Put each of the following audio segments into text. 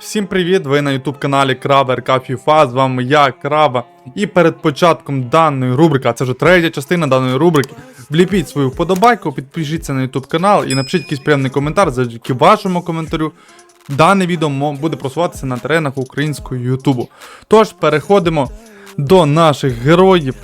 Всім привіт! Ви на YouTube каналі Краба РК FIFA, з вами я, Краба. І перед початком даної рубрики, а це вже третя частина даної рубрики, вліпіть свою вподобайку, підпишіться на YouTube канал і напишіть якийсь приємний коментар, завдяки вашому коментарю. Дане відео буде просуватися на теренах українського Ютубу. Тож переходимо до наших героїв.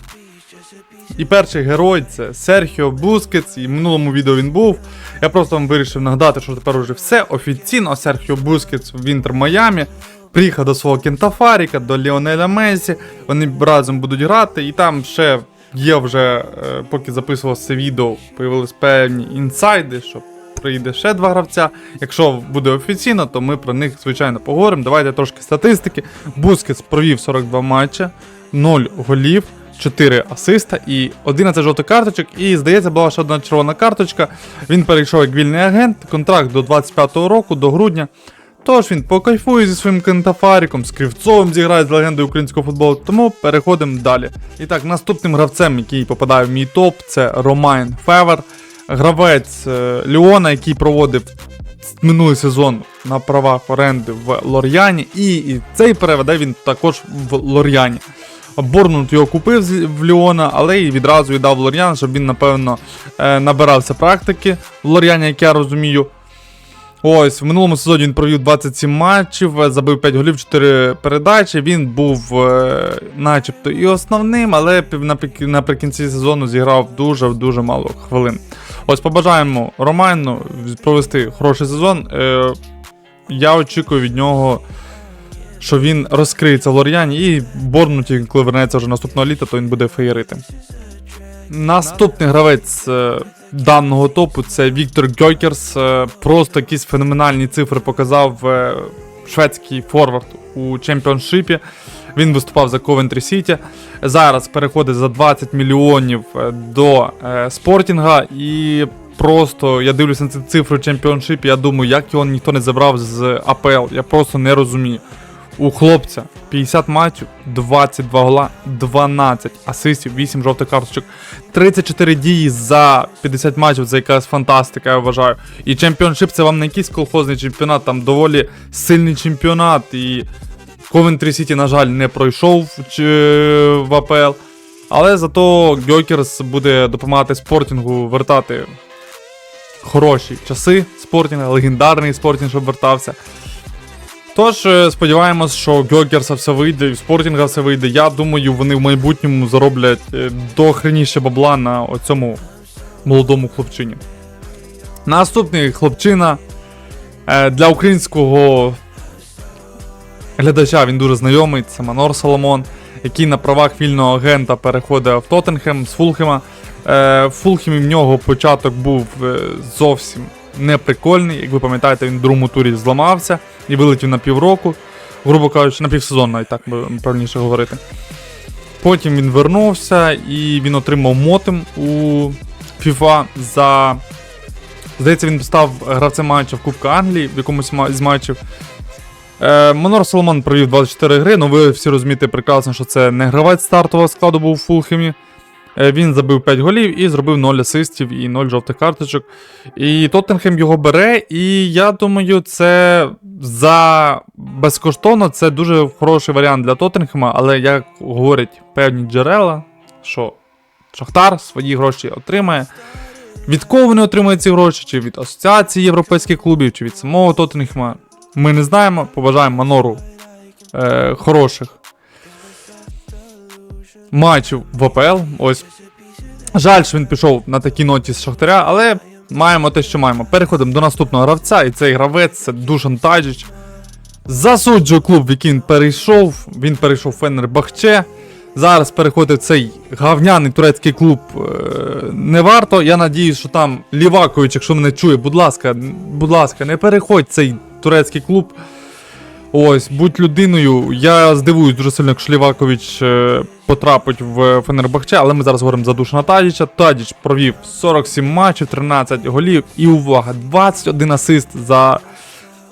І перший герой це Серхіо Бускетс, і в минулому відео він був. Я просто вам вирішив нагадати, що тепер уже все офіційно. Серхіо Бускетс в Інтер Майамі. Приїхав до свого Кентафаріка, до Ліонеля Месі. Вони разом будуть грати, і там ще є вже, е, поки записувалося це відео, появились певні інсайди, що прийде ще два гравця. Якщо буде офіційно, то ми про них звичайно поговоримо. Давайте трошки статистики. Бускетс провів 42 матчі, 0 голів. 4 асиста і 11 жовтих карточок. І здається, була ще одна червона карточка. Він перейшов як вільний агент, контракт до 25-го року, до грудня. Тож він покайфує зі своїм кентафаріком, з Кривцовим зіграє з легендою українського футболу, тому переходимо далі. І так, наступним гравцем, який попадає в мій топ, це Ромайн Февер, гравець е, Ліона, який проводив минулий сезон на правах оренди в Лор'яні, і, і цей переведе він також в Лор'яні. Борнут його купив в Ліона, але і відразу віддав в Лор'ян, щоб він, напевно, е, набирався практики в Лор'яні, як я розумію. Ось, в минулому сезоні він провів 27 матчів, е, забив 5 голів, 4 передачі. Він був е, начебто і основним, але наприкінці сезону зіграв дуже-дуже мало хвилин. Ось побажаємо Роману провести хороший сезон. Е, я очікую від нього, що він розкриється в Лор'яні і Борнуті, коли вернеться вже наступного літа, то він буде феєрити. Наступний гравець е, даного топу це Віктор Гьокерс. Е, просто якісь феноменальні цифри показав е, шведський форвард у чемпіоншипі. Він виступав за Coventry City. Зараз переходить за 20 мільйонів до спортінга. І просто я дивлюся на ці цифри в чемпіоншипі. Я думаю, як його ніхто не забрав з АПЛ. Я просто не розумію. У хлопця 50 матчів, 22 гола, 12 асистів, 8 жовтих карточок, 34 дії за 50 матчів, це якась фантастика, я вважаю. І чемпіоншип це вам не якийсь колхозний чемпіонат, там доволі сильний чемпіонат. І Coventry City, на жаль, не пройшов в АПЛ. Але зато Гьокерс буде допомагати спортінгу вертати хороші часи спортінга, легендарний спортінг, щоб вертався. Тож, е, сподіваємось, що Гьокерса все вийде, і спортінга все вийде. Я думаю, вони в майбутньому зароблять е, дохреніше бабла на оцьому молодому хлопчині. Наступний хлопчина е, для українського глядача він дуже знайомий. Це Манор Соломон, який на правах вільного агента переходить в Тоттенхем з Фулхема. В Фулхемі в нього початок був зовсім неприкольний. Як ви пам'ятаєте, він в другому турі зламався і вилетів на півроку, грубо кажучи, на півсезон, навіть так правильніше говорити. Потім він вернувся і він отримав мотим у FIFA за. Здається, він став гравцем матча в Кубка Англії в якомусь з матчів. Е, Монор Соломон провів 24 гри, ну ви всі розумієте прекрасно, що це не гравець стартового складу був у Фулхемі. Е, Він забив 5 голів і зробив 0 асистів і 0 жовтих карточок. І Тоттенхем його бере, і я думаю, це за безкоштовно це дуже хороший варіант для Тоттенхема, але як говорять певні джерела, що Шахтар свої гроші отримає. Від кого вони отримують ці гроші, чи від Асоціації європейських клубів, чи від самого Тоттенхема, ми не знаємо. Побажаємо Манору е, хороших матчів в АПЛ. Ось. Жаль, що він пішов на такій ноті з Шахтаря, але маємо те, що маємо. Переходимо до наступного гравця, і цей гравець це Душан Таджич. Засуджую клуб, в який він перейшов. Він перейшов в Фенербахче. Зараз переходить цей гавняний турецький клуб е, не варто. Я надіюсь, що там Лівакович, якщо мене чує, будь ласка, будь ласка, не переходь цей турецький клуб. Ось, будь людиною. Я здивуюсь дуже сильно, якщо Лівакович е, потрапить в Фенербахче, але ми зараз говоримо за Душана Тадіча. Тадіч провів 47 матчів, 13 голів і увага, 21 асист за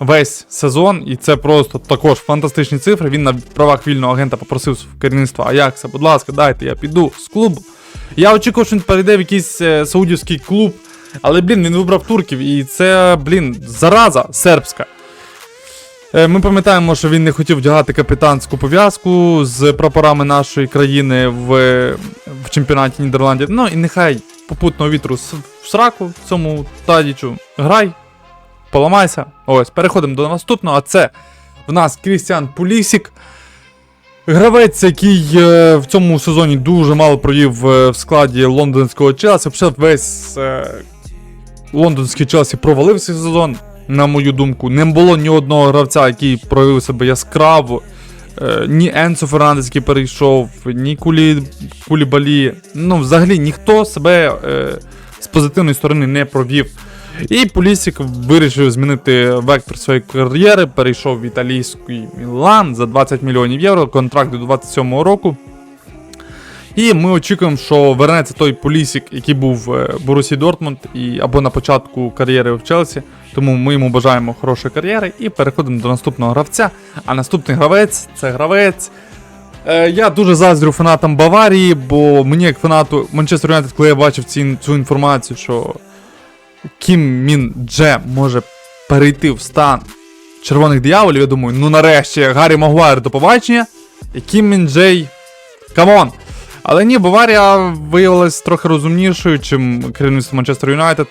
весь сезон. І це просто також фантастичні цифри. Він на правах вільного агента попросив керівництва Аякса, будь ласка, дайте, я піду з клубу. Я очікував, що він перейде в якийсь е, саудівський клуб, але, блін, він вибрав турків, і це, блін, зараза сербська. Е, Ми пам'ятаємо, що він не хотів вдягати капітанську пов'язку з прапорами нашої країни в, в чемпіонаті Нідерландів. Ну і нехай попутного вітру в сраку цьому Тадічу. Грай, поламайся. Ось, переходимо до наступного. А це в нас Крістіан Пулісік. Гравець, який е, в цьому сезоні дуже мало провів е, в складі лондонського Челсі. Взагалі весь лондонський Челсі провалився цей сезон, на мою думку. Не було ні одного гравця, який проявив себе яскраво. Е, ні Енсо Фернандес, який перейшов, ні Кулі, Кулібалі. Ну, взагалі ніхто себе е, з позитивної сторони не провів. І Полісік вирішив змінити вектор своєї кар'єри, перейшов в італійський Мілан за 20 мільйонів євро, контракт до 27-го року. І ми очікуємо, що вернеться той Полісік, який був в Борусі Дортмунд і або на початку кар'єри в Челсі. Тому ми йому бажаємо хорошої кар'єри і переходимо до наступного гравця. А наступний гравець це гравець. Е, я дуже заздрю фанатам Баварії, бо мені, як фанату Манчестер Юнайтед, коли я бачив ці, цю інформацію, що Кім Мін Дже може перейти в стан червоних дияволів, я думаю, ну нарешті Гаррі Магуайр до побачення. І Кім Мін Джей. Камон! Але ні, Баварія виявилась трохи розумнішою, чим керівництво Манчестер Юнайтед.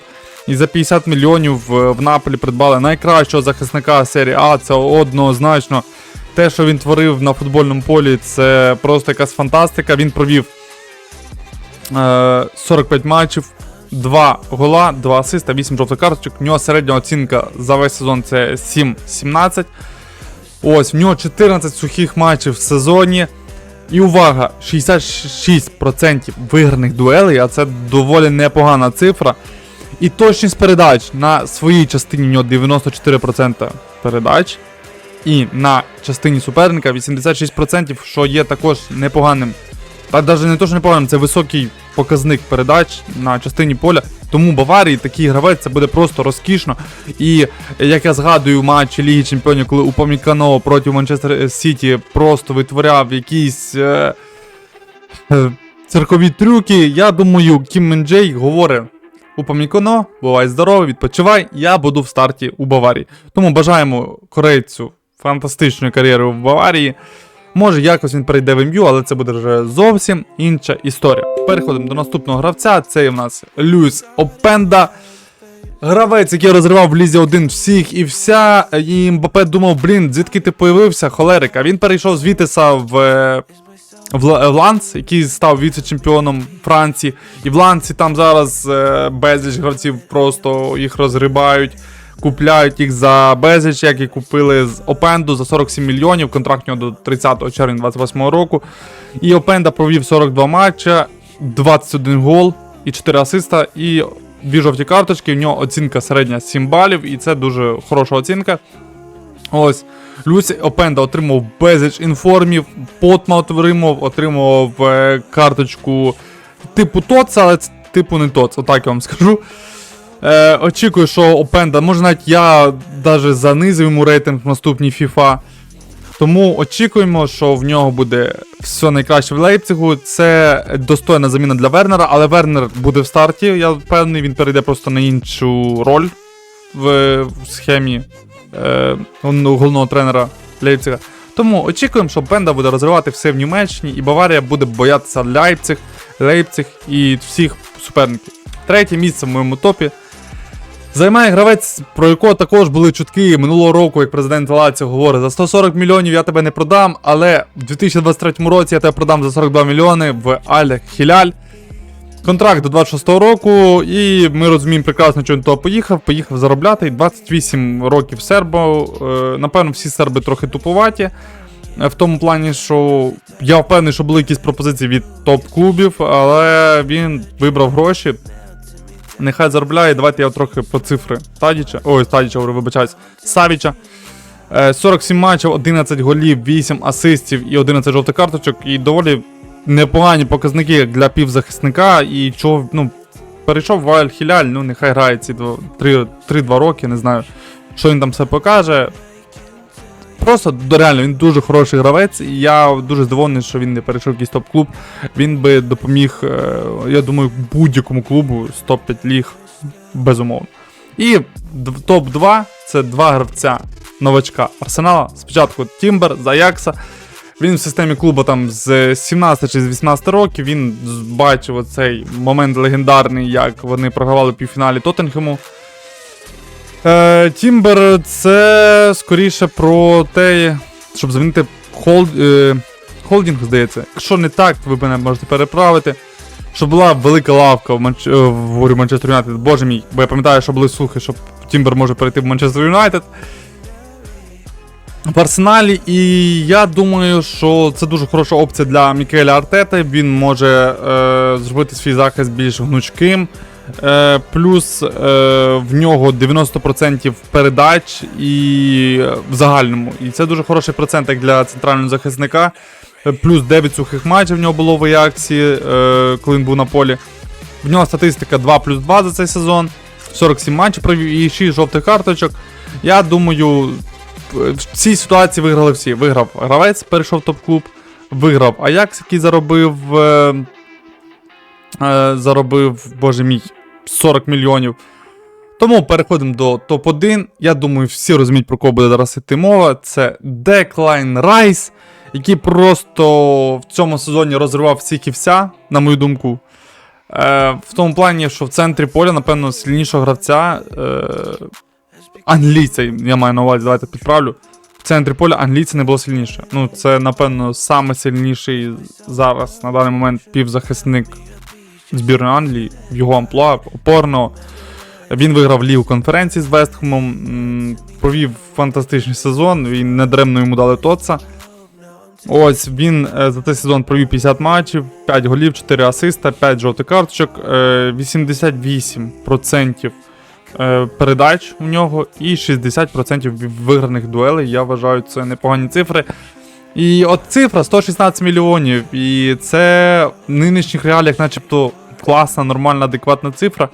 І за 50 мільйонів в, в Наполі придбали найкращого захисника серії А. Це однозначно. Те, що він творив на футбольному полі, це просто якась фантастика. Він провів е, 45 матчів, 2 гола, 2 асиста, 8 жовтих карточок. В нього середня оцінка за весь сезон це 7-17. Ось, в нього 14 сухих матчів в сезоні. І увага, 66% виграних дуелей, а це доволі непогана цифра. І точність передач на своїй частині у нього 94% передач. І на частині суперника 86%, що є також непоганим. Та навіть не то, що не непоганим, це високий показник передач на частині поля. Тому Баварії такий гравець це буде просто розкішно. І як я згадую матчі Ліги Чемпіонів, коли у Упамікано проти Манчестер Сіті просто витворяв якісь е, е, циркові трюки, я думаю, Кім Менджей говорить. Упамікано, бувай здоровий, відпочивай, я буду в старті у Баварії. Тому бажаємо корейцю фантастичної кар'єри в Баварії. Може, якось він перейде в МЮ, але це буде вже зовсім інша історія. Переходимо до наступного гравця. Це в нас Люїс Опенда. Гравець, який розривав в Лізі 1 всіх і вся. І Мбапе думав, блін, звідки ти появився, холерика. Він перейшов з Вітеса в, в, Ланс, який став віце-чемпіоном Франції. І в Лансі там зараз е, безліч гравців просто їх розгрібають. Купляють їх за безліч, як і купили з Опенду за 47 мільйонів. Контракт у нього до 30 червня 28 року. І Опенда провів 42 матча, 21 гол і 4 асиста, і дві жовті карточки. В нього оцінка середня 7 балів, і це дуже хороша оцінка. Ось. Люсі Опенда отримав безліч інформів, Потма отримав, отримав е, карточку типу ТОЦ, але типу не ТОЦ, отак я вам скажу. Е, очікую, що Опенда, може навіть я даже занизив йому рейтинг в наступній FIFA. Тому очікуємо, що в нього буде все найкраще в Лейпцигу. Це достойна заміна для Вернера, але Вернер буде в старті. Я впевнений, він перейде просто на іншу роль в, в схемі е, головного тренера Лейпцига. Тому очікуємо, що Бенда буде розривати все в Німеччині, і Баварія буде боятися Лейпциг, Лейпциг і всіх суперників. Третє місце в моєму топі. Займає гравець, про якого також були чутки минулого року, як президент Лаціо говорить, за 140 мільйонів я тебе не продам, але в 2023 році я тебе продам за 42 мільйони в Аль Хіляль. Контракт до 26-го року, і ми розуміємо прекрасно, що він того поїхав. Поїхав заробляти. 28 років сербо. Е, Напевно, всі серби трохи туповаті. Е, В тому плані, що я впевнений, що були якісь пропозиції від топ-клубів, але він вибрав гроші. Нехай заробляє. Давайте я трохи по цифри Тадіча. Ой, Тадіча, говорю, вибачаюсь. Савіча. Е, 47 матчів, 11 голів, 8 асистів і 11 жовтих карточок. І доволі непогані показники для півзахисника. І чого, ну, перейшов в Аль Хіляль, ну нехай грає ці 3-2 роки, не знаю, що він там все покаже. Просто реально він дуже хороший гравець, я дуже здивований, що він не перейшов якийсь топ-клуб. Він би допоміг, е, я думаю, будь-якому клубу з топ-5 ліг, безумовно. І топ-2 це два гравця новачка Арсенала. Спочатку Тімбер з Аякса. Він в системі клубу там з 17 чи з 18 років. Він бачив оцей момент легендарний, як вони програвали півфіналі Тоттенхему. Е, Тімбер це скоріше про те, щоб замінити холд, е, холдинг, здається. Якщо не так, ви мене можете переправити. Щоб була велика лавка в, е, Манчестер Юнайтед, боже мій, бо я пам'ятаю, що були слухи, що Тімбер може перейти в Манчестер Юнайтед. В Арсеналі, і я думаю, що це дуже хороша опція для Мікеля Артета. Він може е, зробити свій захист більш гнучким. Е, плюс е, в нього 90% передач і е, в загальному. І це дуже хороший процент для центрального захисника. Плюс 9 сухих матчів в нього було в е, коли він був на полі. В нього статистика 2 плюс 2 за цей сезон. 47 матчів провів і 6 жовтих карточок. Я думаю, в цій ситуації виграли всі. Виграв гравець, перейшов в топ-клуб, виграв Аякс, який заробив. Е, заробив, боже мій, 40 мільйонів. Тому переходимо до топ-1. Я думаю, всі розуміють, про кого буде зараз йти мова. Це Деклайн Райс, який просто в цьому сезоні розривав всіх і вся, на мою думку. Е, в тому плані, що в центрі поля, напевно, сильнішого гравця. Е, англійця, я маю на увазі, давайте підправлю. В центрі поля англійця не було сильніше. Ну, це, напевно, саме сильніший зараз на даний момент півзахисник збірної Англії, в його амплуа, опорно. Він виграв лігу конференції з Вестхемом, провів фантастичний сезон, він недаремно йому дали Тоца. Ось він е, за цей сезон провів 50 матчів, 5 голів, 4 асиста, 5 жовтих карточок, е, 88% е, передач у нього і 60% виграних дуелей. Я вважаю, це непогані цифри. І от цифра 116 мільйонів. І це в нинішніх реаліях, начебто, класна, нормальна, адекватна цифра.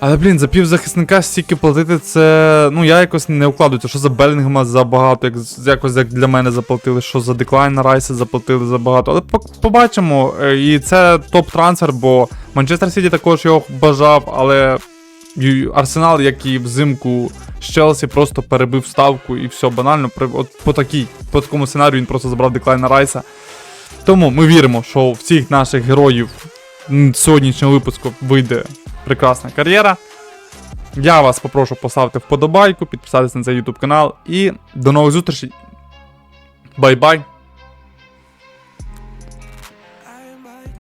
Але, блін, за півзахисника стільки платити, це. Ну, я якось не вкладуюся, що за Белінгема забагато, як, якось як для мене заплатили, що за Деклайн Райса заплатили забагато. Але по- побачимо. Е, І це топ-трансфер, бо Манчестер Сіті також його бажав, але Арсенал, як і взимку з Челсі, просто перебив ставку і все банально. От по такій, по такому сценарію він просто забрав Деклайна Райса. Тому ми віримо, що всіх наших героїв сьогоднішнього випуску вийде прекрасна кар'єра. Я вас попрошу поставити вподобайку, підписатися на цей YouTube канал і до нових зустрічей. Бай-бай!